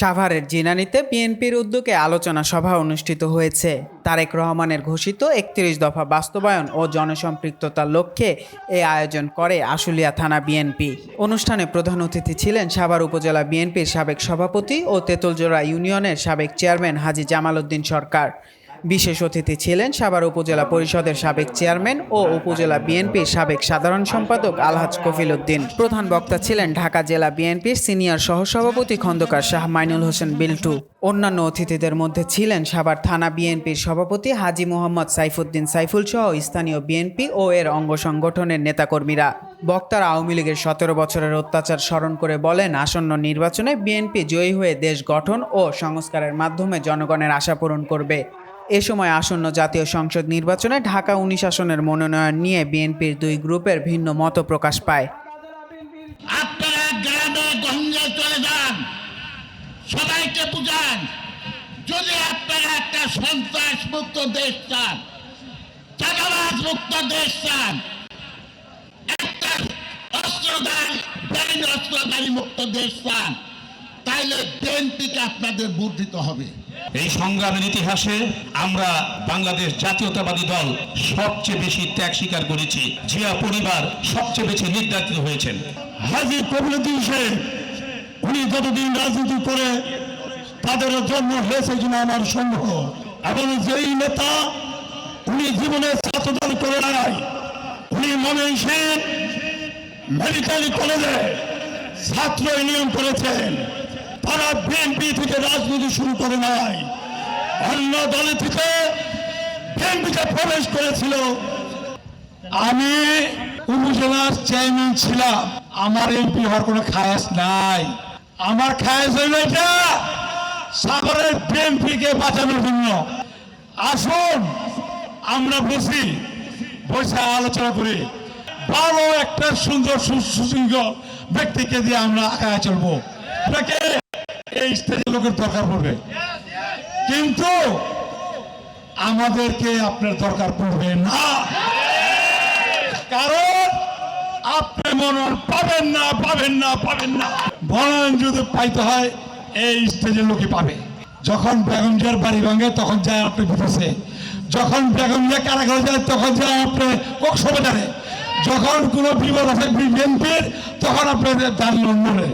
সাভারের জিনানিতে বিএনপির উদ্যোগে আলোচনা সভা অনুষ্ঠিত হয়েছে। তারেক রহমানের ঘোষিত একত্রিশ দফা বাস্তবায়ন ও জনসম্পৃক্ততার লক্ষ্যে এ আয়োজন করে আশুলিয়া থানা বিএনপি। অনুষ্ঠানে প্রধান অতিথি ছিলেন সাভার উপজেলা বিএনপির সাবেক সভাপতি ও তেতুলজোড়া ইউনিয়নের সাবেক চেয়ারম্যান হাজি জামাল উদ্দিন সরকার। বিশেষ অতিথি ছিলেন সাভার উপজেলা পরিষদের সাবেক চেয়ারম্যান ও উপজেলা বিএনপির সাবেক সাধারণ সম্পাদক আলহাজ কফিল উদ্দিন। প্রধান বক্তা ছিলেন ঢাকা জেলা বিএনপির সিনিয়র সহসভাপতি খন্দকার শাহ মাইনুল হোসেন বিল্টু। অন্যান্য অতিথিদের মধ্যে ছিলেন সাভার থানা বিএনপির সভাপতি হাজি মোহাম্মদ সাইফুদ্দিন সাইফুল সহ স্থানীয় বিএনপি ও এর অঙ্গ সংগঠনের নেতাকর্মীরা। বক্তারা আওয়ামী লীগের সতেরো বছরের অত্যাচার স্মরণ করে বলেন, আসন্ন নির্বাচনে বিএনপি জয়ী হয়ে দেশ গঠন ও সংস্কারের মাধ্যমে জনগণের আশা পূরণ করবে। এ সময় আসন্ন জাতীয় সংসদ নির্বাচনে ঢাকা উনিশ আসনের মনোনয়ন নিয়ে বিএনপির দুই গ্রুপের ভিন্ন মত প্রকাশ পায়। আপনারা গ্রামে চলে যান, সবাইকে বুঝান, যদি আপনারা একটা সন্ত্রাস মুক্ত দেশ চান, চাঁদাবাজ মুক্ত দেশ চান, একটা অস্ত্রদান ব্যাংক অস্ত্রদারি মুক্ত দেশ চান তাইলে বিএনপিকে আপনাদের ভোট দিতে হবে। এই সংগ্রামের ইতিহাসে আমরা বাংলাদেশ জাতীয়তাবাদী দল সবচেয়ে বেশি ত্যাগ স্বীকার করেছি। জিয়া পরিবার সবচেয়ে বেশি নির্যাতিত হয়েছেন। হাজির কবিরুদ্দিন শেখ উনি যতদিন রাজনীতি করে তাদের জন্ম হয়েছে কিনা আমার সন্দেহ। এবং যেই নেতা উনি জীবনে ছাত্রদল করে নাই উনি ময়মনসিংহ মেডিকেল কলেজে ছাত্র ইউনিয়ন করেছেন। তারা বিএনপি থেকে রাজনীতি শুরু করে নাই। অন্য দলে থেকে বিএনপিতে প্রবেশ করেছিল। আমি উপজেলার চেয়ারম্যান ছিলাম। আমার এমপি হওয়ার কোনো খায়াস নাই। আমার খায়াস হইল এটা সাগরের বিএনপিকে বাঁচানোর জন্য। আসুন, আমরা বসি, বসে আলোচনা করি। ভালো একটা সুন্দর সুশৃঙ্খল ব্যক্তিকে দিয়ে আমরা আগায় চলবো। এই স্টেজের লোকের দরকার পড়বে। কিন্তু আমাদেরকে আপনার দরকার পড়বে না। কারণ আপনি মনোনয়ন পাবেন না পাবেন না পাবেন না। মনোনয়ন যদি পাইতে হয়, এই স্টেজের লোকে পাবে। যখন বেগমজিয়ার বাড়ি ভাঙে, তখন যায় আপনি বিদেশে। যখন বেগমজিয়া কারাগারে যায়, তখন যায় আপনি কক্সবাজারে। যখন কোনো বিপদ আছে বিএনপির, তখন আপনি যান লন্ডনে।